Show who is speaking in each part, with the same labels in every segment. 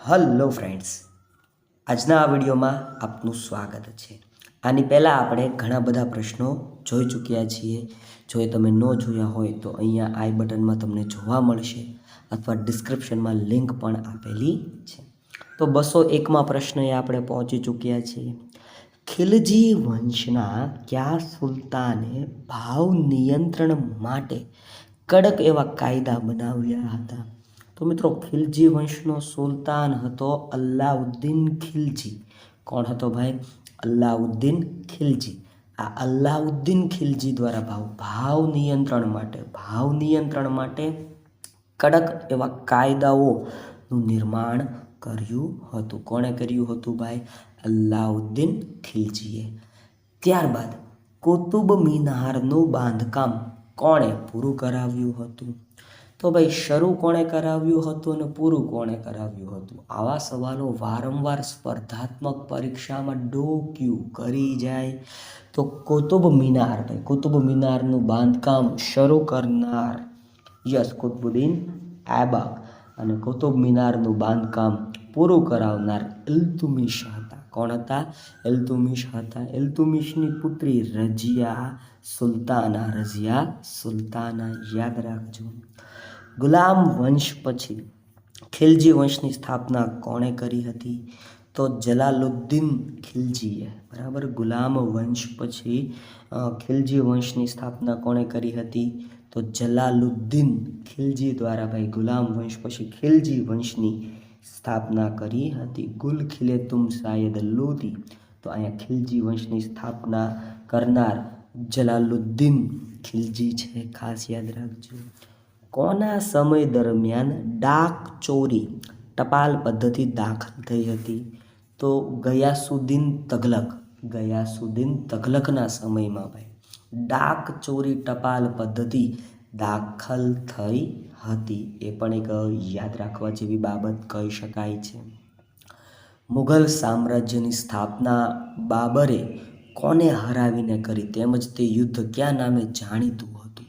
Speaker 1: Hello friends, આજના આ વિડીયોમાં આપનું સ્વાગત છે. આની પહેલાં આપણે ઘણા બધા પ્રશ્નો જોઈ ચૂક્યા છીએ. જો એ તમે ન જોયા હોય તો અહીંયા આઈ બટનમાં તમને જોવા મળશે અથવા ડિસ્ક્રિપ્શનમાં લિંક પણ આપેલી છે. તો બસો એકમાં પ્રશ્ન એ આપણે પહોંચી ચૂક્યા છીએ. ખિલજી વંશના કયા સુલતાને ભાવ નિયંત્રણ માટે કડક એવા કાયદા બનાવ્યા હતા? તો મિત્રો ખિલજી વંશનો સુલતાન હતો અલ્લાઉદ્દીન ખિલજી. કોણ હતો ભાઈ? અલ્લાઉદ્દીન ખિલજી. આ અલ્લાઉદ્દીન ખિલજી દ્વારા ભાવ ભાવ નિયંત્રણ માટે, ભાવ નિયંત્રણ માટે કડક એવા કાયદાઓનું નિર્માણ કર્યું હતું. કોણે કર્યું હતું ભાઈ? અલ્લાઉદ્દીન ખિલજીએ. ત્યારબાદ કુતુબ મિનારનું બાંધકામ કોણે પૂરું કરાવ્યું હતું? તો ભાઈ, શરૂ કોણે કરાવ્યું હતું અને પૂરું કોણે કરાવ્યું હતું? આવા સવાલો વારંવાર સ્પર્ધાત્મક પરીક્ષામાં ડોક્યું કરી જાય તો કુતુબ મિનાર ભાઈ કુતુબ મિનારનું બાંધકામ શરૂ કરનાર યસ કુતુબુદ્દીન એબાક અને કુતુબ મિનારનું બાંધકામ પૂરું કરાવનાર ઇલ્તુમિશ હતા. કોણ હતા? ઇલ્તુમિશ હતા. ઇલ્તુમિશની પુત્રી રજિયા સુલતાના રજિયા સુલતાના. યાદ રાખજો. ગુલામ વંશ પછી ખિલજી વંશની સ્થાપના કોણે કરી હતી? તો જલાલુદ્દીન ખિલજીએ. બરાબર? ગુલામ વંશ પછી ખિલજી વંશની સ્થાપના કોણે કરી હતી? તો જલાલુદ્દીન ખિલજી દ્વારા. ભાઈ, ગુલામ વંશ પછી ખિલજી વંશની સ્થાપના કરી હતી. ગુલ ખીલે તુમ શાયદ લોધી તો અહીંયા ખિલજી વંશની સ્થાપના કરનાર જલાલુદ્દીન ખિલજી છે. ખાસ યાદ રાખજો. કોના સમય દરમિયાન ડાક ચોરી ટપાલ પદ્ધતિ દાખલ થઈ હતી? તો ગયાસુદ્દીન તગલક. ગયાસુદ્દીન તગલકના સમયમાં ભાઈ, ડાક ચોરી ટપાલ પદ્ધતિ દાખલ થઈ હતી, એ પણ એક યાદ રાખવા જેવી બાબત કહી શકાય છે. મુઘલ સામ્રાજ્યની સ્થાપના બાબરે કોને હરાવીને કરી તેમજ તે યુદ્ધ ક્યાં નામે જાણીતું હતું?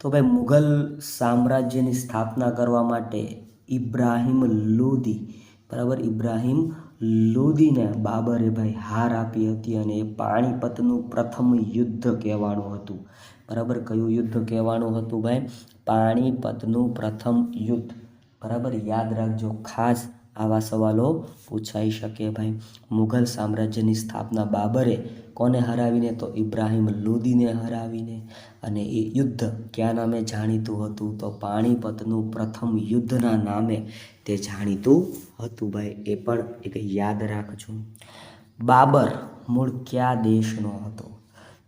Speaker 1: તો ભાઈ, મુઘલ સામ્રાજ્યની સ્થાપના કરવા માટે ઇબ્રાહિમ લોદી, બરાબર? ઇબ્રાહિમ લોદીને બાબરે ભાઈ હાર આપી હતી અને એ પાણીપતનું પ્રથમ યુદ્ધ કહેવાનું હતું. બરાબર? કયું યુદ્ધ કહેવાનું હતું ભાઈ પાણીપતનું પ્રથમ યુદ્ધ. બરાબર? યાદ રાખજો, ખાસ આવા સવાલો પૂછાઈ શકે ભાઈ. મુઘલ સામ્રાજ્યની સ્થાપના બાબરે કોને હરાવીને? તો ઇબ્રાહિમ લોદીને હરાવીને. અને એ યુદ્ધ કયા નામે જાણીતું હતું? તો પાણીપતનું પ્રથમ યુદ્ધના નામે તે જાણીતું હતું ભાઈ. એ પણ એક યાદ રાખજો. બાબર મૂળ કયા દેશનો હતો?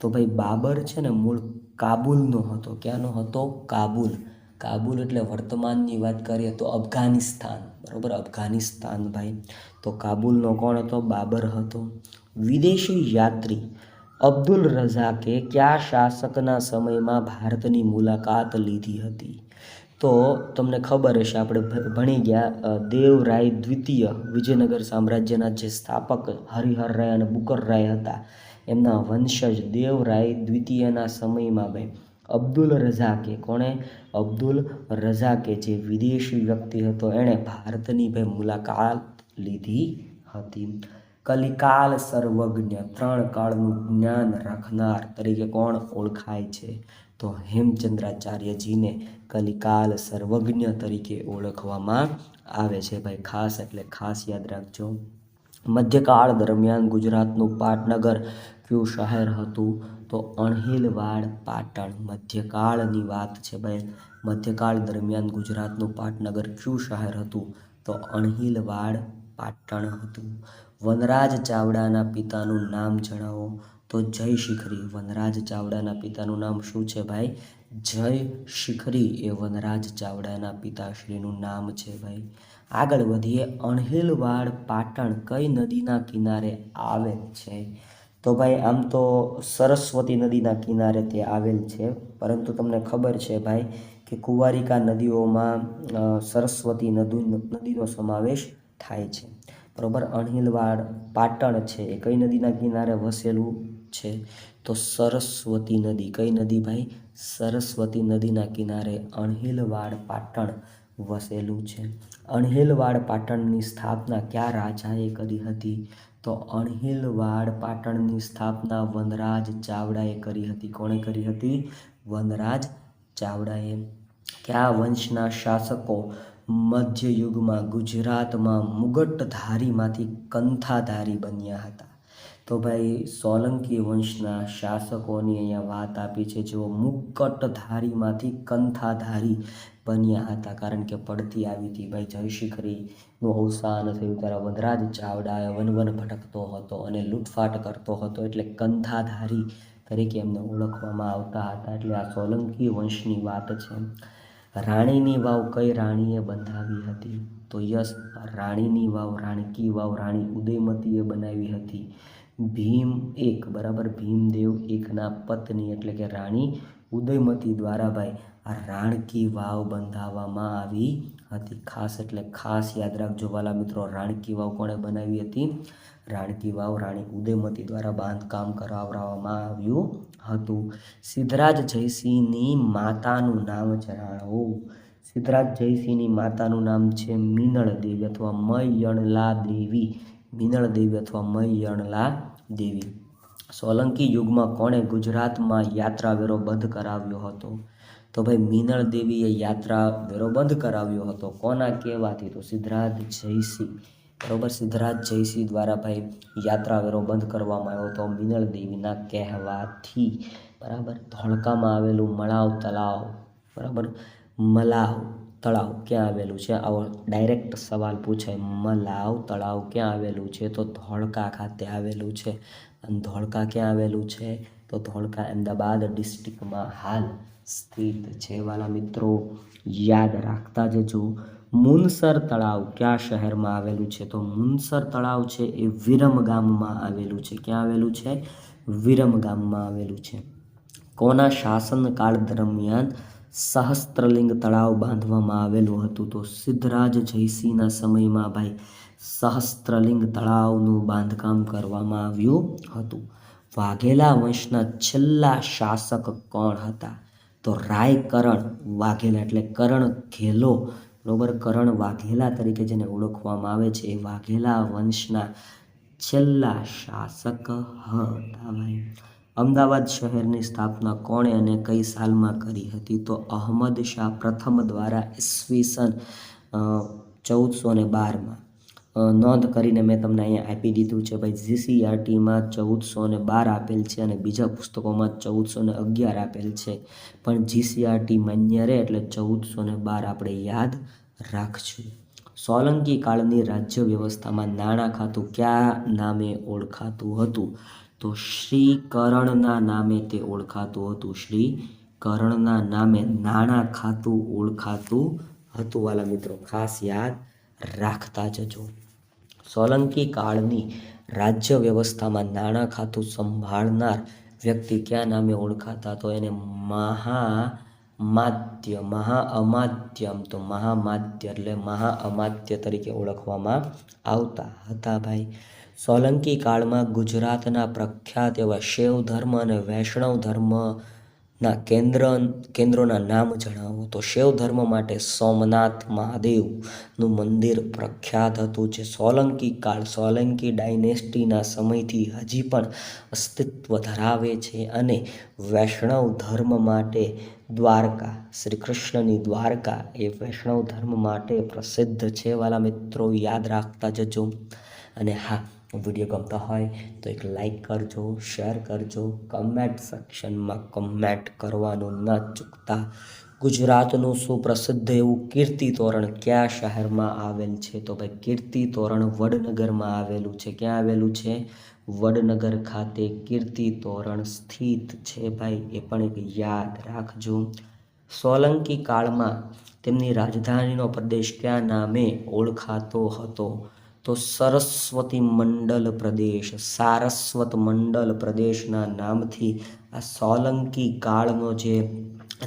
Speaker 1: તો ભાઈ બાબર છે ને મૂળ કાબુલનો હતો ક્યાંનો હતો? કાબુલ. કાબુલ એટલે વર્તમાનની વાત કરીએ તો અફઘાનિસ્તાન. બરાબર? અફઘાનિસ્તાન ભાઈ. તો કાબુલનો કોણ હતો? બાબર હતો. વિદેશી યાત્રી અબ્દુલ રઝાકે કયા શાસકના સમયમાં ભારતની મુલાકાત લીધી હતી? તો તમને ખબર હશે, આપણે ભણી ગયા દેવરાય દ્વિતીય વિજયનગર સામ્રાજ્યના જે સ્થાપક હરિહર રાય અને બુકર રાય હતા. એમના વંશજ દેવરાય દ્વિતીયના સમયમાં ભાઈ અબ્દુલ રઝાકે, કોણે? અબ્દુલ રઝાકે, જે વિદેશી વ્યક્તિ હતો, એણે ભારતની ભાઈ મુલાકાત લીધી હતી. કલિકાલ સર્વજ્ઞ, ત્રણ કાળનું જ્ઞાન રાખનાર તરીકે કોણ ઓળખાય છે? તો હેમચંદ્રાચાર્યજીને કલિકાલ સર્વજ્ઞ તરીકે ઓળખવામાં આવે છે. ભાઈ, ખાસ એટલે ખાસ યાદ રાખજો. મધ્યકાળ દરમિયાન ગુજરાતનું પાટનગર કયું શહેર હતું, તો અણહિલવાડ પાટણ. મધ્યકાળની વાત છે ભાઈ મધ્યકાળ દરમિયાન ગુજરાતનું પાટનગર કયું શહેર હતું? તો અણહિલવાડ પાટણ હતું. વનરાજ ચાવડાના પિતાનું નામ જણાવો. તો જય શિખરી. વનરાજ ચાવડાના પિતાનું નામ શું છે ભાઈ? જય શિખરી એ વનરાજ ચાવડાના પિતાશ્રીનું નામ છે ભાઈ. આગળ વધીએ. અણહિલવાડ પાટણ કઈ નદીના કિનારે આવેલ છે? તો ભાઈ, આમ તો સરસ્વતી નદીના કિનારે તે આવેલ છે. પરંતુ તમને ખબર છે ભાઈ કે કુંવારિકા નદીઓમાં સરસ્વતી નદી, નદીનો સમાવેશ થાય છે. બરાબર? અણહિલવાડ, પાટણ છે એ કઈ નદીના કિનારે વસેલું છે? તો સરસ્વતી નદી. કઈ નદી ભાઈ? સરસ્વતી નદીના કિનારે અણહિલવાડ, પાટણ વસેલું છે. અણહિલવાડ, પાટણની સ્થાપના કયા રાજાએ કરી હતી? તો અણહિલવાડ પાટણની સ્થાપના વનરાજ ચાવડાએ કરી હતી. કોણે કરી હતી? વનરાજ ચાવડાએ. કયા વંશના શાસકો મધ્યયુગમાં ગુજરાતમાં મુગટધારીમાંથી કંથાધારી બન્યા હતા. તો ભાઈ, સોલંકી વંશના શાસકોની અહીંયા વાત આપી છે. જેઓ મુકટધારીમાંથી કંથાધારી બન્યા હતા. કારણ કે પડતી આવી હતી. ભાઈ જયશિખરીનું અવસાન થયું ત્યારે વનરાજ ચાવડાએ વન વન ભટકતો હતો અને લૂંટફાટ કરતો હતો એટલે કંથાધારી તરીકે એમને ઓળખવામાં આવતા હતા. એટલે આ સોલંકી વંશની વાત છે. રાણીની વાવ કઈ રાણીએ બંધાવી હતી? તો યસ, રાણીની વાવ, રાણકી વાવ, રાણી ઉદયમતીએ બનાવી હતી. ભીમ એક, બરાબર? ભીમદેવ એકના પત્ની. એટલે કે રાણી ઉદયમતી દ્વારા ભાઈ આ રાણકી વાવ બંધાવવામાં આવી હતી. ખાસ એટલે ખાસ યાદ રાખજો વાલા મિત્રો, રાણકી વાવ કોણે બનાવી હતી? રાણકી વાવ રાણી ઉદયમતી દ્વારા બાંધકામ કરાવવામાં આવ્યું હતું. સિદ્ધરાજ જયસિંહની માતાનું નામ જણાવો. સિદ્ધરાજ જયસિંહની માતાનું નામ છે મીનળ દેવી અથવા મયણલા દેવી. મીનળ દેવી અથવા મયણલા દેવી. સોલંકી યુગમાં કોણે ગુજરાતમાં યાત્રા વેરો બંધ કરાવ્યો હતો? તો ભાઈ મીનળ દેવીએ યાત્રા વેરો બંધ કરાવ્યો હતો. કોના કહેવાથી? તો સિદ્ધરાજ જયસિંહ. બરોબર, સિદ્ધરાજ જયસિંહ દ્વારા ભાઈ યાત્રા વેરો બંધ કરવામાં આવ્યો હતો મીનળ દેવીના કહેવાથી. બરાબર, ધોળકામાં આવેલું મળાવ, તળાવ. બરાબર, મલાવ, તળાવ ક્યાં આવેલું છે? આવો ડાયરેક્ટ સવાલ પૂછાય. મલાવ, તળાવ ક્યાં આવેલું છે? તો ધોળકા ખાતે આવેલું છે. અને ધોળકા ક્યાં આવેલું છે? તો ધોળકા અમદાવાદ ડિસ્ટ્રિક્ટમાં હાલ સ્થિત છે. વાલા મિત્રો, યાદ રાખતા જજો, મુનસર તળાવ કયા શહેરમાં આવેલું છે? તો મુનસર તળાવ છે એ વિરમ ગામમાં આવેલું છે. ક્યાં આવેલું છે? વિરમ ગામમાં આવેલું છે. કોના શાસનકાળ દરમિયાન સહસ્ત્રલિંગ તળાવ બાંધવામાં આવેલું હતું? તો સિદ્ધરાજ જયસિંહના સમયમાં, ભાઈ સહસ્ત્રલિંગ તળાવનું બાંધકામ કરવામાં આવ્યું હતું. વાઘેલા વંશના છેલ્લા શાસક કોણ હતા? તો રાયકરણ વાઘેલા એટલે કરણ ઘેલો. બરોબર? કરણ વાઘેલા તરીકે જેને ઓળખવામાં આવે છે એ વાઘેલા વંશના છેલ્લા શાસક હતા ભાઈ. અમદાવાદ શહેરની સ્થાપના કોણે અને કઈ સાલમાં કરી હતી? તો અહમદ શાહ પ્રથમ દ્વારા ઈસવીસન ચૌદસો ને બારમાં. નોંધ કરીને મેં તમને અહીંયા આપી દીધું છે. ભાઈ જીસીઆરટીમાં ચૌદસો ને બાર આપેલ છે અને બીજા પુસ્તકોમાં ચૌદસો ને અગિયાર આપેલ છે. પણ જીસીઆરટી માન્ય રહે એટલે ચૌદસો ને બાર આપણે યાદ રાખશું. સોલંકી કાળની રાજ્ય વ્યવસ્થામાં નાણાં ખાતું કયા નામે ઓળખાતું હતું? તો શ્રી કરણના નામે તે ઓળખાતું હતું. શ્રી કરણના નામે નાણાં ખાતું ઓળખાતું હતું. વાલા મિત્રો, ખાસ યાદ રાખતા જજો. સોલંકી કાળની રાજ્ય વ્યવસ્થામાં નાણાં ખાતું સંભાળનાર વ્યક્તિ કયા નામે ઓળખાતા? તો એને મહામાત્ય મહા અમાધ્યમ તો મહામાત્ય એટલે મહા અમાધ્ય તરીકે ઓળખવામાં આવતા હતા ભાઈ. સોલંકી કાળમાં ગુજરાતના પ્રખ્યાત એવા શૈવ ધર્મ અને વૈષ્ણવ ધર્મના કેન્દ્ર, કેન્દ્રોના નામ જણાવો. તો શૈવ ધર્મ માટે સોમનાથ મહાદેવનું મંદિર પ્રખ્યાત હતું, જે સોલંકી કાળ, સોલંકી ડાયનેસ્ટીના સમયથી હજી પણ અસ્તિત્વ ધરાવે છે અને વૈષ્ણવ ધર્મ માટે દ્વારકા શ્રી કૃષ્ણની દ્વારકા એ વૈષ્ણવ ધર્મ માટે પ્રસિદ્ધ છે. વાલા મિત્રો, યાદ રાખતા જજો. અને હા વીડિયો ગમતા હોય તો એક લાઈક કરજો શેર કરજો કમેન્ટ સેક્શનમાં કમેન્ટ કરવાનું ન ચૂકતા. ગુજરાતનું સુપ્રસિદ્ધ એવું કીર્તિ તોરણ કયા શહેરમાં આવેલ છે? તો ભાઈ કીર્તિ તોરણ વડનગરમાં આવેલું છે. ક્યાં આવેલું છે? વડનગર ખાતે કીર્તિ તોરણ સ્થિત છે ભાઈ. એ પણ એક યાદ રાખજો. સોલંકી કાળમાં તેમની રાજધાનીનો પ્રદેશ કયા નામે ઓળખાતો હતો? તો સરસ્વતી મંડલ પ્રદેશ, સારસ્વત મંડલ પ્રદેશના નામથી આ સોલંકી કાળનો જે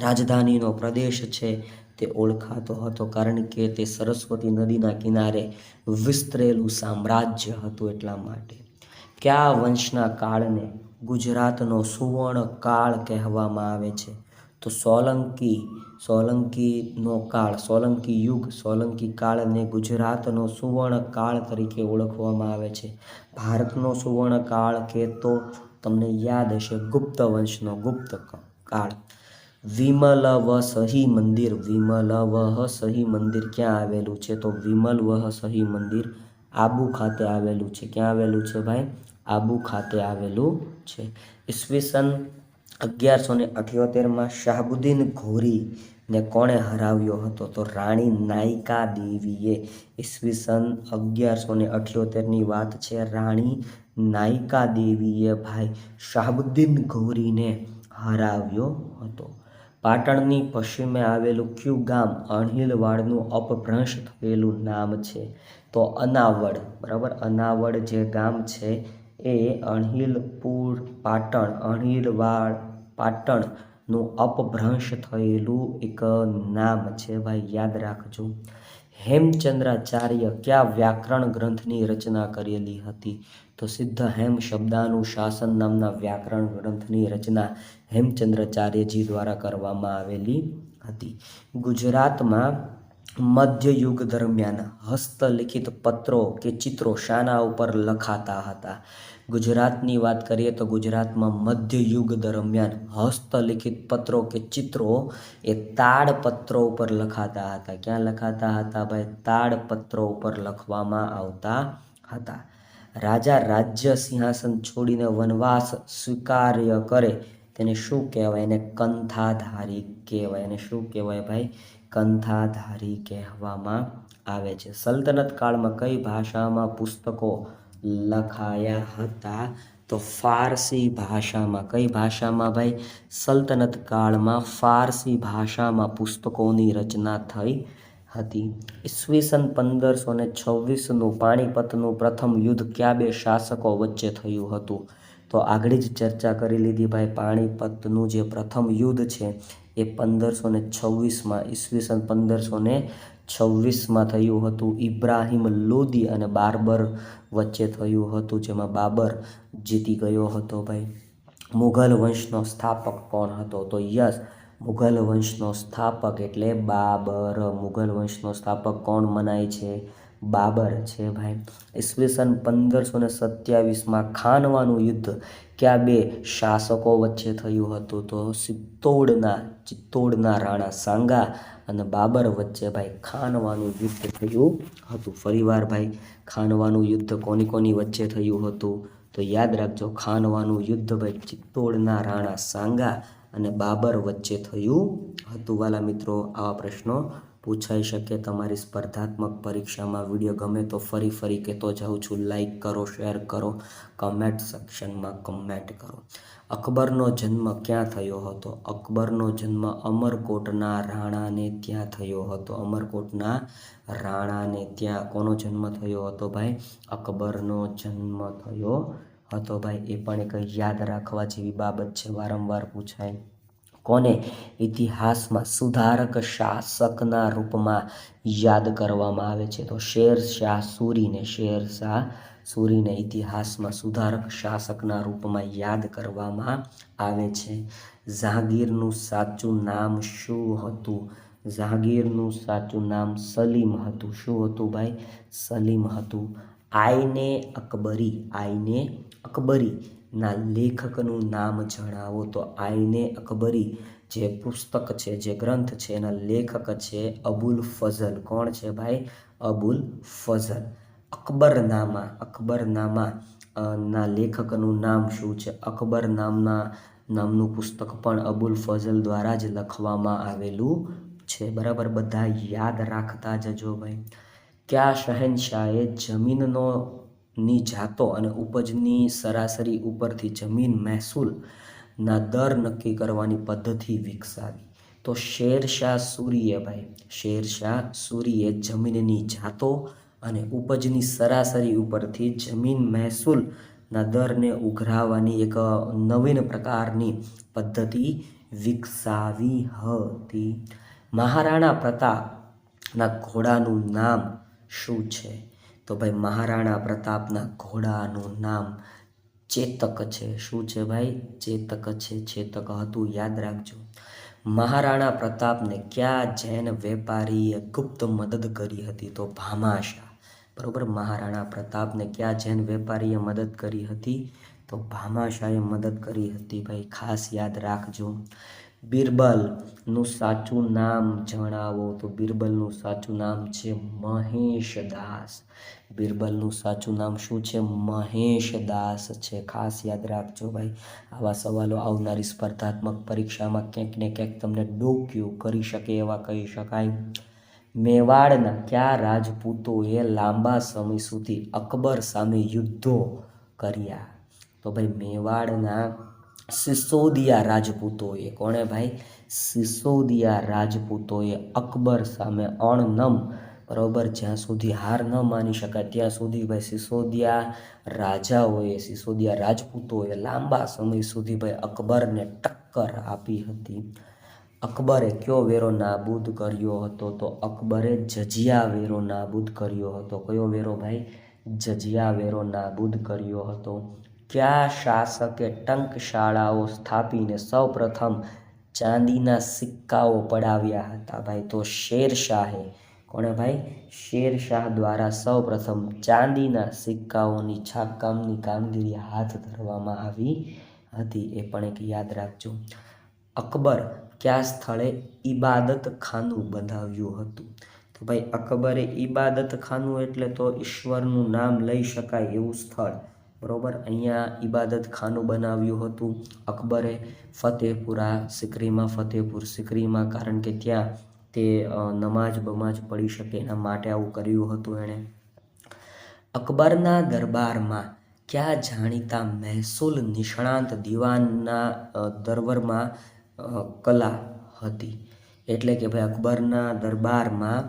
Speaker 1: રાજધાનીનો પ્રદેશ છે તે ઓળખાતો હતો કારણ કે તે સરસ્વતી નદીના કિનારે વિસ્તરેલું સામ્રાજ્ય હતું એટલા માટે. કયા વંશના કાળને ગુજરાતનો સુવર્ણ કાળ કહેવામાં આવે છે? તો સોલંકી સોલંકીનો કાળ, સોલંકી યુગ, સોલંકી કાળને ગુજરાતનો સુવર્ણ કાળ તરીકે ઓળખવામાં આવે છે. ભારતનો સુવર્ણ કાળ કે તો તમને યાદ હશે ગુપ્ત વંશનો ગુપ્ત કાળ. વિમલ વ સહી મંદિર, વિમલ વહ સહી મંદિર ક્યાં આવેલું છે? તો વિમલ વહ સહી મંદિર આબુ ખાતે આવેલું છે. ક્યાં આવેલું છે ભાઈ? આબુ ખાતે આવેલું છે. ઈસવીસન અગિયારસો ને અઠ્યોતેરમાં શાહબુદ્દીન ઘોરીને કોણે હરાવ્યો હતો? તો રાણી નાયકા દેવીએ ઈસવીસન અગિયારસો ને અઠ્યોતેરની વાત છે. રાણી નાયકા દેવીએ ભાઈ શાહબુદ્દીન ગૌરીને હરાવ્યો હતો. પાટણની પશ્ચિમે આવેલું ક્યુ ગામ અણહિલવાડનું અપભ્રંશ થયેલું નામ છે. તો અનાવડ, બરાબર? અનાવડ જે ગામ છે એ અણહિલપુર, પાટણ, અણહિલવાડ પાટણનું અપભ્રંશ થયેલું એક નામ છે ભાઈ, યાદ રાખજો. હેમચંદ્રાચાર્ય કયા વ્યાકરણ ગ્રંથની રચના કરેલી હતી? તો સિદ્ધ હેમ શબ્દાનું શાસન નામના વ્યાકરણ ગ્રંથની રચના હેમચંદ્રાચાર્યજી દ્વારા કરવામાં આવેલી હતી. ગુજરાતમાં મધ્યયુગ દરમિયાન હસ્તલિખિત પત્રો કે ચિત્રો શાના ઉપર લખાતા હતા. ગુજરાતની વાત કરીએ તો ગુજરાતમાં મધ્યયુગ દરમિયાન હસ્તલિખિત પત્રો કે ચિત્રો એ તાડપત્રો ઉપર લખાતા હતા. ક્યાં લખાતા હતા ભાઈ? તાડપત્રો ઉપર લખવામાં આવતા હતા. રાજા રાજ્ય સિંહાસન છોડીને વનવાસ સ્વીકાર્ય કરે તેને શું કહેવાય? એને કંથાધારી કહેવાય. એને શું કહેવાય ભાઈ? કંથાધારી કહેવામાં આવે છે. સલ્તનત કાળમાં કઈ ભાષામાં પુસ્તકો લખાયા હતા. તો ફારસી ભાષામાં, કઈ ભાષામાં ભાઈ? સલ્તનત કાળમાં ફારસી ભાષામાં પુસ્તકોની રચના થઈ હતી. ઈસવીસન પંદરસો ને છવ્વીસનું પાણીપતનું પ્રથમ યુદ્ધ કયા બે શાસકો વચ્ચે થયું હતું? તો આગળ જ ચર્ચા કરી લીધી ભાઈ, પાણીપતનું જે પ્રથમ યુદ્ધ છે એ પંદરસો ને છવ્વીસમાં, ઈસવીસન પંદરસો ને છવ્વીસમાં થયું હતું ઇબ્રાહિમ લોદી અને બાર્બર વચ્ચે થયું હતું, જેમાં બાબર જીતી ગયો હતો ભાઈ. મુઘલ વંશનો સ્થાપક કોણ હતો? તો યસ, મુઘલ વંશનો સ્થાપક એટલે બાબર. મુઘલ વંશનો સ્થાપક કોણ મનાય છે? બાબર છે ભાઈ. ઈસવીસન પંદરસો ને સત્યાવીસમાં ખાનવાનું યુદ્ધ ક્યાં બે શાસકો વચ્ચે થયું હતું? તો સિત્તોડના ચિત્તોડના રાણા સાંગા અને બાબર વચ્ચે ભાઈ ખાનવાનું યુદ્ધ થયું હતું. ફરીવાર ભાઈ ખાનવાનું યુદ્ધ કોની કોની વચ્ચે થયું હતું? તો યાદ રાખજો, ખાનવાનું યુદ્ધ ભાઈ ચિત્તોડના રાણા સાંગા અને બાબર વચ્ચે થયું હતું. વાલા મિત્રો, આવા પ્રશ્નો પૂછાઈ શકે તમારી સ્પર્ધાત્મક પરીક્ષામાં વીડિયો ગમે તો ફરી ફરી કહેતો જાઉં છું. લાઈક કરો શેર કરો કમેન્ટ સેક્શનમાં કમેન્ટ કરો. અકબરનો જન્મ ક્યાં થયો હતો? અકબરનો જન્મ અમરકોટના રાણાને ત્યાં થયો હતો. અમરકોટના રાણાને ત્યાં કોનો જન્મ થયો હતો ભાઈ? અકબરનો જન્મ થયો હતો ભાઈ. એ પણ એક યાદ રાખવા જેવી બાબત છે. વારંવાર પૂછાય. કોને ઇતિહાસમાં સુધારક શાસકના રૂપમાં યાદ કરવામાં આવે છે? તો શેર શાહ સૂરીને, શેર શાહ સૂરીને ઇતિહાસમાં સુધારક શાસકના રૂપમાં યાદ કરવામાં આવે છે. જહાંગીરનું સાચું નામ શું હતું? જહાંગીરનું સાચું નામ સલીમ હતું. શું હતું ભાઈ? સલીમ હતું. આઈને અકબરી આઈને અકબરી. ના લેખકનું નામ જણાવો તો આઈને અકબરી જે પુસ્તક છે, જે ગ્રંથ છે, એના લેખક છે અબુલ ફઝલ. કોણ છે ભાઈ? અબુલ ફઝલ. અકબરનામા અકબરનામા ના લેખકનું નામ શું છે? અકબર નામના નામનું પુસ્તક પણ અબુલ ફઝલ દ્વારા જ લખવામાં આવેલું છે. બરાબર? બધા યાદ રાખતા જજો ભાઈ. કયા શહેનશાહે જમીનનો ની જાતો અને ઉપજની સરાસરી ઉપરથી જમીન મહેસૂલના દર નક્કી કરવાની પદ્ધતિ વિકસાવી. તો શેરશાહ સૂરીએ ભાઈ શેરશાહ સૂરીએ જમીનની જાતો અને ઉપજની સરાસરી ઉપરથી જમીન મહેસૂલના દરને ઉઘરાવવાની એક નવીન પ્રકારની પદ્ધતિ વિકસાવી હતી. મહારાણા પ્રતાપના ઘોડાનું નામ શું છે? તો ભાઈ મહારાણા પ્રતાપના ઘોડાનું નામ ચેતક છે. શું છે ભાઈ? ચેતક છે, ચેતક હતું, યાદ રાખજો. મહારાણા પ્રતાપને કયા જૈન વેપારીએ ગુપ્ત મદદ કરી હતી તો ભામાશા બરોબર? મહારાણા પ્રતાપને કયા જૈન વેપારીએ મદદ કરી હતી તો ભામાશાએ મદદ કરી હતી. ભાઈ ખાસ યાદ રાખજો. બિરબલનું સાચું નામ જણાવો. તો બિરબલનું સાચું નામ છે મહેશદાસ બિરબલનું સાચું નામ શું છે? મહેશદાસ છે. ખાસ યાદ રાખજો ભાઈ, આવા સવાલો આવનારી સ્પર્ધાત્મક પરીક્ષામાં ક્યાંક ને ક્યાંક તમને ડોક્યું કરી શકે એવા કહી શકાય. મેવાડના કયા રાજપૂતોએ લાંબા સમય સુધી અકબર સામે યુદ્ધો કર્યા? તો ભાઈ, મેવાડના સિસોદિયા રાજપૂતોએ, કોણે ભાઈ? સિસોદિયા રાજપૂતોએ અકબર સામે અણનમ, બરાબર? જ્યાં સુધી હાર ન માની શકાય, ત્યાં સુધી ભાઈ સિસોદિયા રાજાઓએ, સિસોદિયા રાજપૂતોએ લાંબા સમય સુધી ભાઈ અકબરને ટક્કર આપી હતી. અકબરે કયો વેરો નાબૂદ કર્યો હતો? તો અકબરે જજિયા વેરો નાબૂદ કર્યો હતો. કયો વેરો ભાઈ? જજિયા વેરો નાબૂદ કર્યો હતો. કયા શાસકે ટંકશાળાઓ સ્થાપીને સૌપ્રથમ ચાંદીના સિક્કાઓ પડાવ્યા હતા? ભાઈ, તો શેરશાહે. કોણે ભાઈ? શેરશાહ દ્વારા સૌપ્રથમ ચાંદીના સિક્કાઓની છાપકામની કામગીરી હાથ ધરવામાં આવી હતી. એ પણ એક યાદ રાખજો. અકબર કયા સ્થળે ઈબાદત ખાનું બંધાવ્યું હતું? તો ભાઈ, અકબરે ઈબાદત ખાનું એટલે તો ઈશ્વરનું નામ લઈ શકાય એવું સ્થળ. બરોબર? અહીંયા ઈબાદત ખાનું બનાવ્યું હતું અકબરે ફતેહપુરા. સિકરીમાં ફતેહપુર સિકરીમાં, કારણ કે ત્યાં તે નમાજ બમાજ પડી શકે એના માટે આવું કર્યું હતું એણે. અકબરના દરબારમાં કયા જાણીતા મહેસૂલ નિષ્ણાંત દિવાનના દરબારમાં કલા હતી? એટલે કે ભાઈ, અકબરના દરબારમાં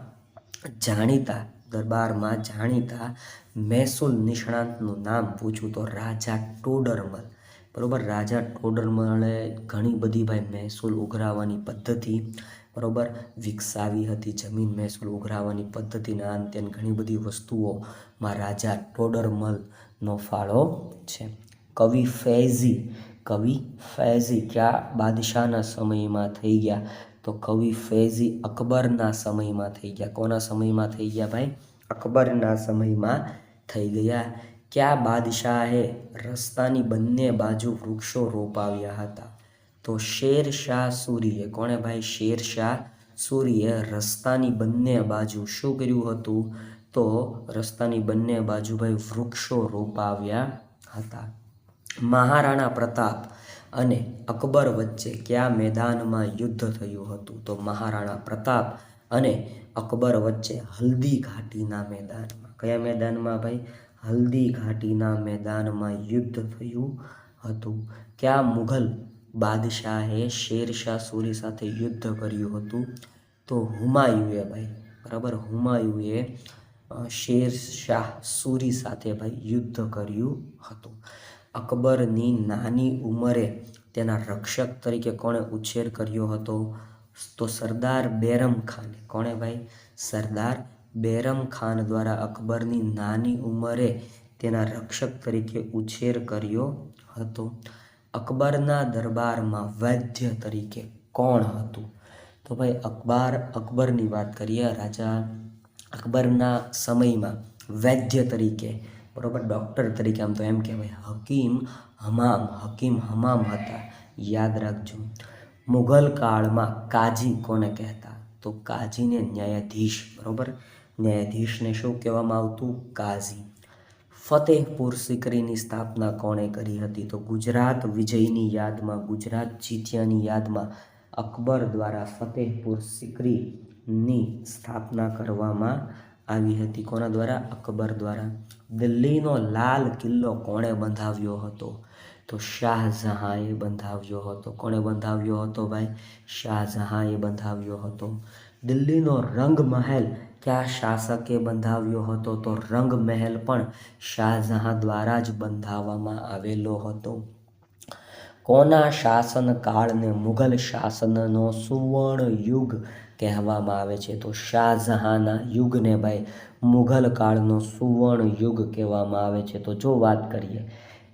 Speaker 1: જાણીતા દરબારમાં જાણીતા મહેસૂલ નિષ્ણાંતનું નામ પૂછું તો રાજા ટોડરમલ. બરાબર? રાજા ટોડરમલે ઘણી બધી ભાઈ મહેસૂલ ઉઘરાવવાની પદ્ધતિ, બરાબર? વિકસાવી હતી જમીન મહેસૂલ ઉઘરાવવાની પદ્ધતિના અંતે ઘણી બધી વસ્તુઓમાં રાજા ટોડરમલનો ફાળો છે. કવિ ફૈઝી કવિ ફૈઝી કયા બાદશાહના સમયમાં થઈ ગયા? તો કવિ ફૈઝી અકબરના સમયમાં થઈ ગયા. કોના સમયમાં થઈ ગયા ભાઈ? અકબરના સમયમાં થઈ ગયા. કયા બાદશાહે રસ્તાની બંને બાજુ વૃક્ષો રોપાવ્યા હતા? તો શેર શાહ સૂરીએ. કોણે ભાઈ? શેર શાહ સૂરીએ રસ્તાની બંને બાજુ શું કર્યું હતું? તો રસ્તાની બંને બાજુ ભાઈ વૃક્ષો રોપાવ્યા હતા. મહારાણા પ્રતાપ અને અકબર વચ્ચે કયા મેદાનમાં યુદ્ધ થયું હતું? તો મહારાણા પ્રતાપ અને અકબર વચ્ચે હલ્દી ઘાટીના મેદાનમાં. કયા મેદાનમાં ભાઈ? હલ્દી ઘાટીના મેદાનમાં યુદ્ધ થયું હતું. કયા મુઘલ બાદશાહે શેરશાહ સૂરી સાથે યુદ્ધ કર્યું હતું? તો હુમાયુએ ભાઈ, બરાબર? હુમાયુએ શેરશાહ સૂરી સાથે ભાઈ યુદ્ધ કર્યું હતું. અકબરની નાની ઉંમરે તેના રક્ષક તરીકે કોણે ઉછેર કર્યો હતો? તો સરદાર બેરમ ખાને. કોણે ભાઈ? સરદાર બેરમ ખાન દ્વારા અકબરની નાની ઉંમરે તેના રક્ષક તરીકે ઉછેર કર્યો હતો. અકબરના દરબારમાં વૈદ્ય તરીકે કોણ હતું? તો ભાઈ અકબર, અકબરની વાત કરીએ, રાજા અકબરના સમયમાં વૈદ્ય તરીકે બરાબર? ડૉક્ટર તરીકે આમ તો એમ કહેવાય, હકીમ હમામ હકીમ હમામ હતા. યાદ રાખજો. મુઘલ કાળમાં કાજી કોને કહેતા? તો કાજીને ન્યાયાધીશ, બરાબર? ન્યાયાધીશને શું કહેવામાં આવતું? કાઝી. ફતેહપુર સિકરીની સ્થાપના કોણે કરી હતી? તો ગુજરાત વિજયની યાદમાં, ગુજરાત જીત્યાની યાદમાં અકબર દ્વારા ફતેહપુર સિકરીની સ્થાપના કરવામાં આવી હતી કોના દ્વારા? અકબર દ્વારા. દિલ્હીનો લાલ કિલ્લો કોણે બંધાવ્યો હતો? તો શાહજહાંએ બંધાવ્યો હતો. કોણે બંધાવ્યો હતો ભાઈ? શાહજહાંએ બંધાવ્યો હતો. દિલ્હીનો રંગ મહેલ કયા શાસકે બંધાવ્યો હતો? તો રંગ મહેલ પણ શાહજહાં દ્વારા જ બંધાવવામાં આવેલો હતો. કોના શાસનકાળને મુઘલ શાસનનો સુવર્ણ યુગ કહેવામાં આવે છે. તો શાહજહાંના યુગને ભાઈ મુઘલ કાળનો સુવર્ણ યુગ કહેવામાં આવે છે. તો જો વાત કરીએ,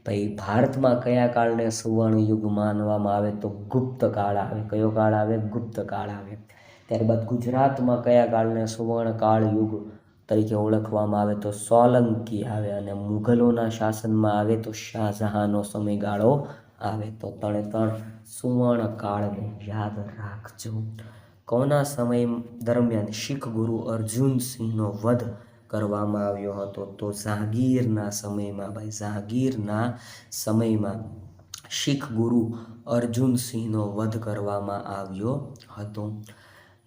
Speaker 1: ભાઈ ભારતમાં કયા કાળને સુવર્ણ યુગ માનવામાં આવે? તો ગુપ્ત કાળ આવે. કયો કાળ આવે? ગુપ્ત કાળ આવે. ત્યારબાદ ગુજરાતમાં કયા કાળને સુવર્ણ કાળ યુગ તરીકે ઓળખવામાં આવે? તો સોલંકી આવે અને મુઘલોના શાસનમાં આવે તો શાહજહાંનો સમયગાળો આવે. તો ત્રણે ત્રણ સુવર્ણ કાળને યાદ રાખજો. કોના સમય દરમિયાન શીખ ગુરુ અર્જુનસિંહનો વધ કરવામાં આવ્યો હતો? તો જહાંગીરના સમયમાં ભાઈ જહાંગીરના સમયમાં શીખ ગુરુ અર્જુનસિંહનો વધ કરવામાં આવ્યો હતો.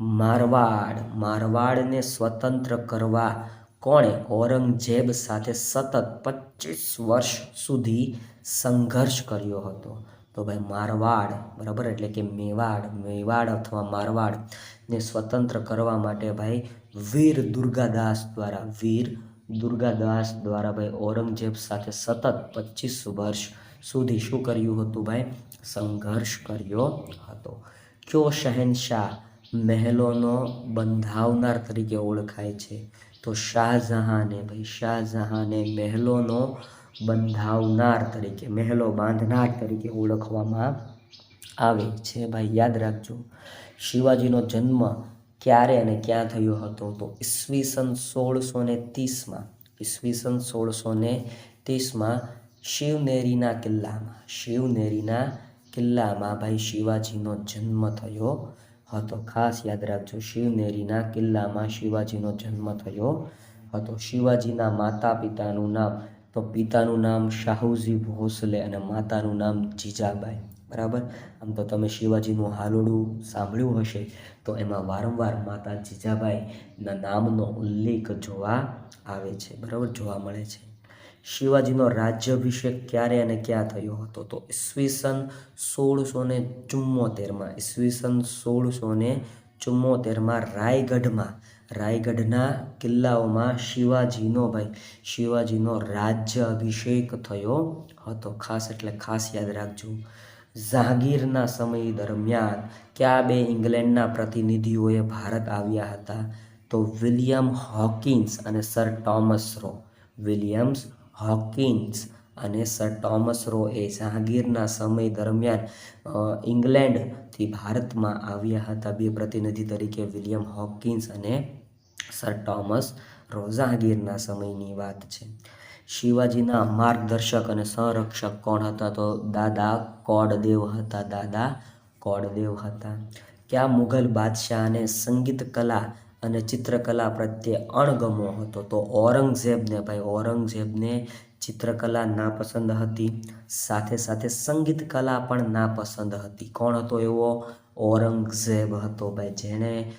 Speaker 1: મારવાડ, મારવાડને સ્વતંત્ર કરવા કોણે ઔરંગઝેબ સાથે સતત પચીસ વર્ષ સુધી સંઘર્ષ કર્યો હતો? તો ભાઈ મારવાડ, બરાબર? એટલે કે મેવાડ મેવાડ અથવા મારવાડને સ્વતંત્ર કરવા માટે ભાઈ વીર દુર્ગાદાસ દ્વારા, વીર દુર્ગાદાસ દ્વારા ભાઈ ઔરંગઝેબ સાથે સતત પચીસ વર્ષ સુધી શું કર્યું હતું ભાઈ? સંઘર્ષ કર્યો હતો. કયો શહેનશાહ મહેલોનો બંધાવનાર તરીકે ઓળખાય છે? તો શાહજહાંને, ભાઈ શાહજહાંને મહેલોનો બંધાવનાર તરીકે, મહેલો બાંધનાર તરીકે ઓળખવામાં આવે છે. ભાઈ, યાદ રાખજો, શિવાજીનો જન્મ ક્યારે અને ક્યાં થયો હતો? તો ઈસવીસન સોળસો ને ત્રીસમાં ઈસવીસન સોળસો ને ત્રીસમાં શિવનેરીના કિલ્લામાં શિવનેરીના કિલ્લામાં ભાઈ શિવાજીનો જન્મ થયો હતો. ખાસ યાદ રાખજો, શિવનેરીના કિલ્લામાં શિવાજીનો જન્મ થયો હતો. શિવાજીના માતા પિતાનું નામ તો પિતાનું નામ શાહુજી ભોસલે અને માતાનું નામ જીજાબાઈ. બરાબર? આમ તો તમે શિવાજીનું હાલોડું સાંભળ્યું હશે, તો એમાં વારંવાર માતા જીજાબાઈના નામનો ઉલ્લેખ જોવા આવે છે. બરાબર? જોવા મળે છે. શિવાજીનો રાજ્યાભિષેક ક્યારે અને ક્યાં થયો હતો? તો ઈસવીસન સોળસો ને ચુમ્મોતેરમાં ઈસવીસન સોળસો ને ચુમ્મોતેરમાં રાયગઢમાં રાયગઢના કિલ્લાઓમાં શિવાજીનો ભાઈ, શિવાજીનો રાજ્ય અભિષેક થયો હતો. ખાસ એટલે ખાસ યાદ રાખજો. જહાંગીરના સમય દરમિયાન કયા બે ઇંગ્લેન્ડના પ્રતિનિધિઓએ ભારત આવ્યા હતા? તો વિલિયમ હોકિન્સ અને sir Thomas Roe. Williams Hawkins અને સર ટોમસ રો એ જહાંગીરના સમય દરમિયાન ઇંગ્લેન્ડથી ભારતમાં આવ્યા હતા. બે પ્રતિનિધિ તરીકે વિલિયમ હોકિન્સ અને સર ટોમસ રોઝાગીરના સમયની વાત છે. શિવાજીના માર્ગદર્શક અને સંરક્ષક કોણ હતા? તો દાદા કોડદેવ હતા. દાદા કોડદેવ હતા. કયા મુઘલ બાદશાહને સંગીત કલા અને ચિત્રકલા પ્રત્યે અણગમો હતો? તો ઔરંગઝેબને ભાઈ, ઔરંગઝેબને ચિત્રકલા નાપસંદ હતી. સાથે સાથે સંગીત કલા પણ નાપસંદ હતી. કોણ હતો એવો? ઔરંગઝેબ હતો ભાઈ, જેણે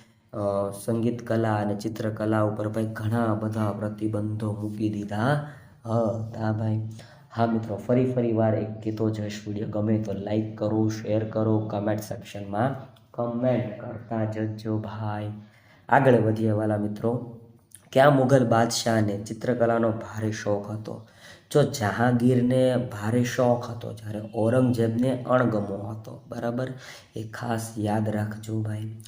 Speaker 1: સંગીત કલા અને ચિત્રકલા ઉપર ભાઈ ઘણા બધા પ્રતિબંધો મૂકી દીધા. હતા ભાઈ. હા મિત્રો, ફરી ફરી વાર એક કીધો જશ વીડિયો. ગમે તો લાઈક કરો શેર કરો કમેન્ટ સેક્શનમાં કમેન્ટ કરતા જજો ભાઈ. આગળ વધીએ વાલા મિત્રો. ક્યાં મુઘલ બાદશાહને ચિત્રકલાનો ભારે શોખ હતો? જો જહાંગીરને ભારે શોખ હતો, જ્યારે ઔરંગઝેબને અણગમો હતો. બરાબર? એ ખાસ યાદ રાખજો ભાઈ.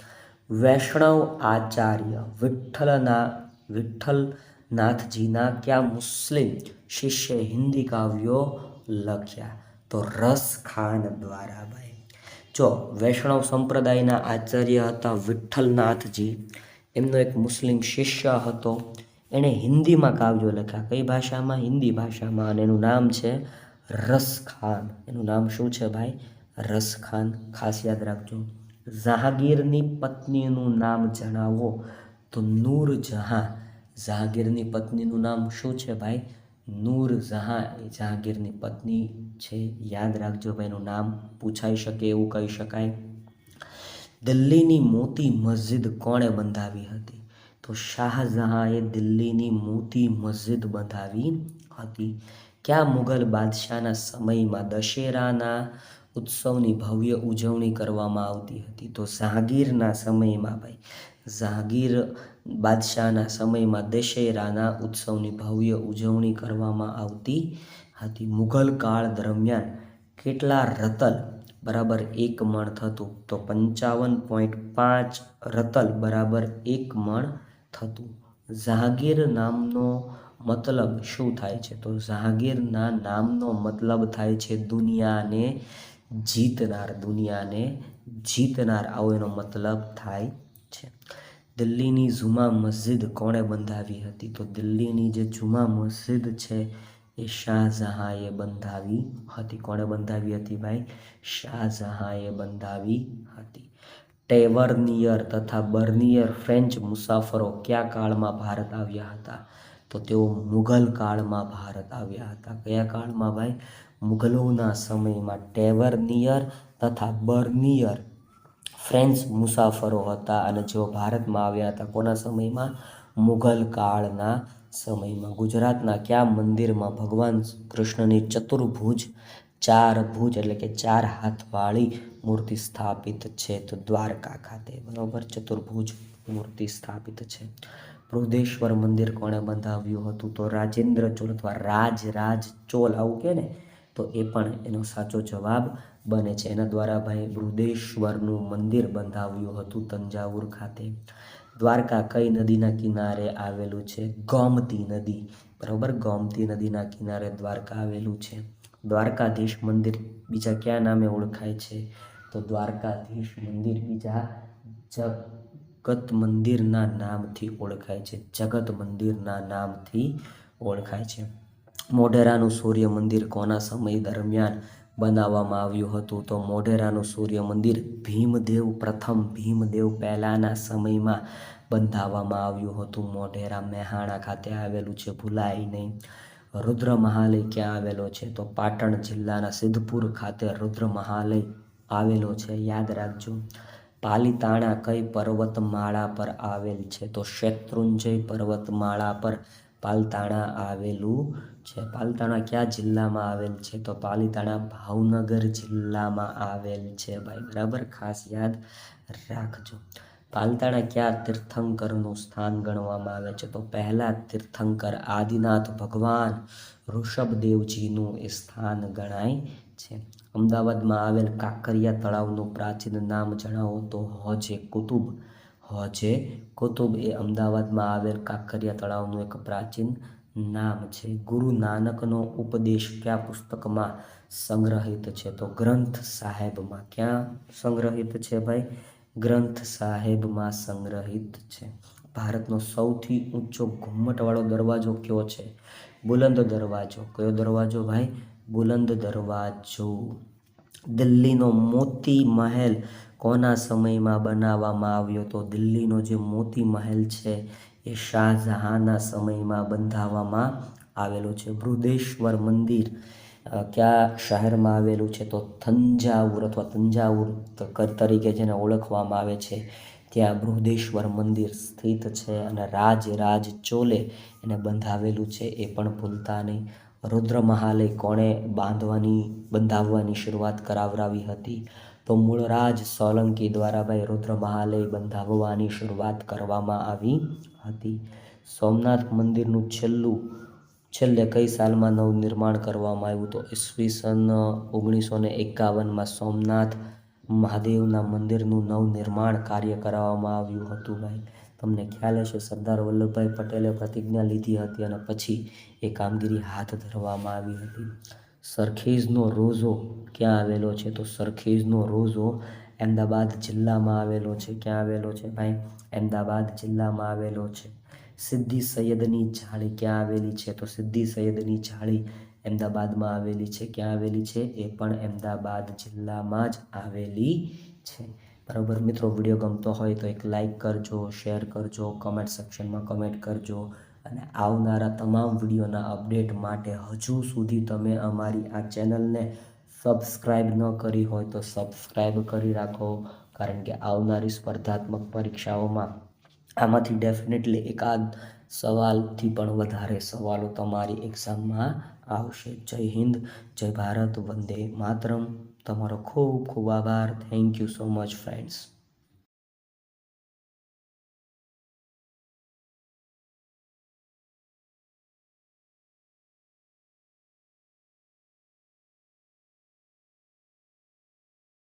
Speaker 1: વૈષ્ણવ આચાર્ય વિઠ્ઠલના વિઠ્ઠલનાથજીના કયા મુસ્લિમ શિષ્ય હિન્દી કાવ્યો લખ્યા? તો રસ ખાન દ્વારા ભાઈ. જો વૈષ્ણવ સંપ્રદાયના આચાર્ય હતા વિઠ્ઠલનાથજી, એમનો એક મુસ્લિમ શિષ્ય હતો, એણે હિન્દીમાં કાવ્યો લખ્યા. કઈ ભાષામાં? હિન્દી ભાષામાં. અને એનું નામ છે રસ ખાન એનું નામ શું છે ભાઈ? રસ ખાન ખાસ યાદ રાખજો. જહાંગીરની પત્નીનું નામ જણાવો. તો નૂર જહાં જહાંગીરની પત્નીનું નામ શું છે ભાઈ? નૂર જહાં એ જહાંગીરની પત્ની છે. યાદ રાખજો ભાઈ, એનું નામ પૂછાઈ શકે એવું કહી શકાય. દિલ્હીની મોતી મસ્જિદ કોણે બંધાવી હતી? તો શાહજહાંએ દિલ્હીની મોતી મસ્જિદ બંધાવી હતી. કયા મુઘલ બાદશાહના સમયમાં દશેરાના ઉત્સવની ભવ્ય ઉજવણી કરવામાં આવતી હતી. તો જહાંગીરના સમયમાં ભાઈ જહાંગીર બાદશાહના સમયમાં દશેરાના ઉત્સવની ભવ્ય ઉજવણી કરવામાં આવતી હતી. મુઘલ કાળ દરમિયાન કેટલા રતલ? બરાબર એક મણ થતું. તો પંચાવન પોઈન્ટ પાંચ રતલ બરાબર એક મણ થતું. જહાંગીર નામનો મતલબ શું થાય છે? તો જહાંગીરના નામનો મતલબ થાય છે દુનિયાને જીતનાર દુનિયાને જીતનાર આવો એનો મતલબ થાય છે. દિલ્હીની જુમા મસ્જિદ કોણે બંધાવી હતી? તો દિલ્હીની જે જુમા મસ્જિદ છે એ શાહજહાંએ બંધાવી હતી. કોણે બંધાવી હતી ભાઈ? શાહજહાંએ બંધાવી હતી. ટેવર્નિયર તથા બર્નિયર ફ્રેન્ચ મુસાફરો કયા કાળમાં ભારત આવ્યા હતા? તો તેઓ મુઘલ કાળમાં ભારત આવ્યા હતા. કયા કાળમાં ભાઈ? મુઘલોના સમયમાં ટેવર્નિયર તથા બર્નિયર ફ્રેન્ચ મુસાફરો હતા અને જેઓ ભારતમાં આવ્યા હતા. કોના સમયમાં? મુઘલ કાળના સમયમાં. ગુજરાતના કયા મંદિરમાં ભગવાન કૃષ્ણની ચતુર્ભુજ ચાર ભુજ એટલે કે ચાર હાથવાળી મૂર્તિ સ્થાપિત છે? તો દ્વારકા ખાતે. બરાબર, ચતુર્ભુજ મૂર્તિ સ્થાપિત છે. બૃહદેશ્વર મંદિર કોણે બંધાવ્યું હતું? તો રાજેન્દ્ર ચોલ અથવા રાજ રાજ ચોલ આવું કે ને? તો એ પણ એનો સાચો જવાબ બને છે. એના દ્વારા ભાઈ બૃદેશ્વરનું મંદિર બંધાવ્યું હતું તંજાવુર ખાતે. દ્વારકા કઈ નદીના કિનારે આવેલું છે? ગોમતી નદી. બરાબર? ગોમતી નદીના કિનારે દ્વારકા આવેલું છે. દ્વારકાધીશ મંદિર બીજા કયા નામે ઓળખાય છે? તો દ્વારકાધીશ મંદિર બીજા જગત મંદિરના નામથી ઓળખાય છે. જગત મંદિરના નામથી ઓળખાય છે. મોઢેરાનું સૂર્ય મંદિર કોના સમય દરમિયાન બનાવવામાં આવ્યું હતું? તો મોઢેરાનું સૂર્ય મંદિર ભીમદેવ પ્રથમ, ભીમદેવ પહેલાંના સમયમાં બંધાવવામાં આવ્યું હતું. મોઢેરા મહેહાણા ખાતે આવેલું છે. ભૂલાય નહીં. રુદ્ર મહાલય ક્યાં આવેલો છે? તો પાટણ જિલ્લાના સિદ્ધપુર ખાતે રુદ્ર મહાલય આવેલો છે. યાદ રાખજો, પાલીતાણા કઈ પર્વતમાળા પર આવેલ છે? તો શેત્રુંજય પર્વતમાળા પર પાલતાણા આવેલું છે. પાલતાણા કયા જિલ્લામાં આવેલ છે? તો પાલીતાણા ભાવનગર જિલ્લામાં આવેલ છે ભાઈ. બરાબર? ખાસ યાદ રાખજો. પાલતાણા કયા તીર્થંકરનું સ્થાન ગણવામાં આવે છે? તો પહેલાં તીર્થંકર આદિનાથ ભગવાન ઋષભદેવજીનું એ સ્થાન ગણાય છે. અમદાવાદમાં આવેલ કાંકરિયા તળાવનું પ્રાચીન નામ જણાવો તો હોજે કુતુબ. હોજે કુતુબ એ અમદાવાદમાં આવેલ કાંકરિયા તળાવનું એક પ્રાચીન નામ છે. ગુરુ નાનકનો ઉપદેશ કયા પુસ્તકમાં સંગ્રહિત છે? તો ગ્રંથ સાહેબમાં ક્યાં સંગ્રહિત છે ભાઈ? ગ્રંથ સાહેબમાં સંગ્રહિત છે. ભારતનો સૌથી ઊંચો ઘુમ્મટવાળો દરવાજો કયો છે? બુલંદ દરવાજો. કયો દરવાજો ભાઈ? બુલંદ દરવાજો. દિલ્હીનો મોતી મહેલ કોના સમયમાં બનાવવામાં આવ્યો? તો દિલ્હીનો જે મોતી મહેલ છે એ શાહજહાંના સમયમાં બંધાવવામાં આવેલો છે. બૃદેશ્વર મંદિર કયા શહેરમાં આવેલું છે તો થંજાવુર અથવા તંજાવુર તરીકે જેને ઓળખવામાં આવે છે. ત્યાં બૃહદેશ્વર મંદિર સ્થિત છે અને રાજ રાજ ચોલે એને બંધાવેલું છે. એ પણ ભૂલતા નહીં. રુદ્ર મહાલય કોણે બાંધવાની, બંધાવવાની શરૂઆત કરાવરાવી હતી? તો મૂળરાજ સોલંકી દ્વારા ભાઈ રુદ્ર મહાલય બંધાવવાની શરૂઆત કરવામાં આવી હતી. સોમનાથ મંદિરનું છેલ્લું, છેલ્લે કઈ સાલમાં નવનિર્માણ કરવામાં આવ્યું તો? ઈસવીસન ઓગણીસો ને એકાવનમાં સોમનાથ મહાદેવના મંદિરનું નવનિર્માણ કાર્ય કરાવવામાં આવ્યું હતું ભાઈ. તમને ખ્યાલ હશે, સરદાર વલ્લભભાઈ પટેલે પ્રતિજ્ઞા લીધી હતી અને પછી એ કામગીરી હાથ ધરવામાં આવી હતી. સરખેજનો રોઝો ક્યાં આવેલો છે? તો સરખેજનો રોઝો અમદાવાદ જિલ્લામાં આવેલો છે. ક્યાં આવેલો છે ભાઈ? અમદાવાદ જિલ્લામાં આવેલો છે. સિદ્ધિ સૈયદની જાળી ક્યાં આવેલી છે? તો સિદ્ધિ સૈયદની જાળી અમદાવાદમાં આવેલી છે. ક્યાં આવેલી છે? એ પણ અમદાવાદ જિલ્લામાં જ આવેલી છે. બરાબર મિત્રો, વીડિયો ગમતો હોય તો એક લાઈક કરજો, શેર કરજો, કમેન્ટ સેક્શનમાં કમેન્ટ કરજો. અને આવનારા તમામ વિડીયોના અપડેટ માટે હજુ સુધી તમે અમારી આ ચેનલને સબસ્ક્રાઈબ ન કરી હોય તો સબસ્ક્રાઈબ કરી રાખો. કારણ કે આવનારી સ્પર્ધાત્મક પરીક્ષાઓમાં આમાંથી ડેફિનેટલી એકાદ સવાલથી પણ વધારે સવાલો તમારી એક્ઝામમાં આવશે. જય હિન્દ, જય ભારત, વંદે માતરમ. તમારો ખૂબ ખૂબ આભાર. Thank you so much friends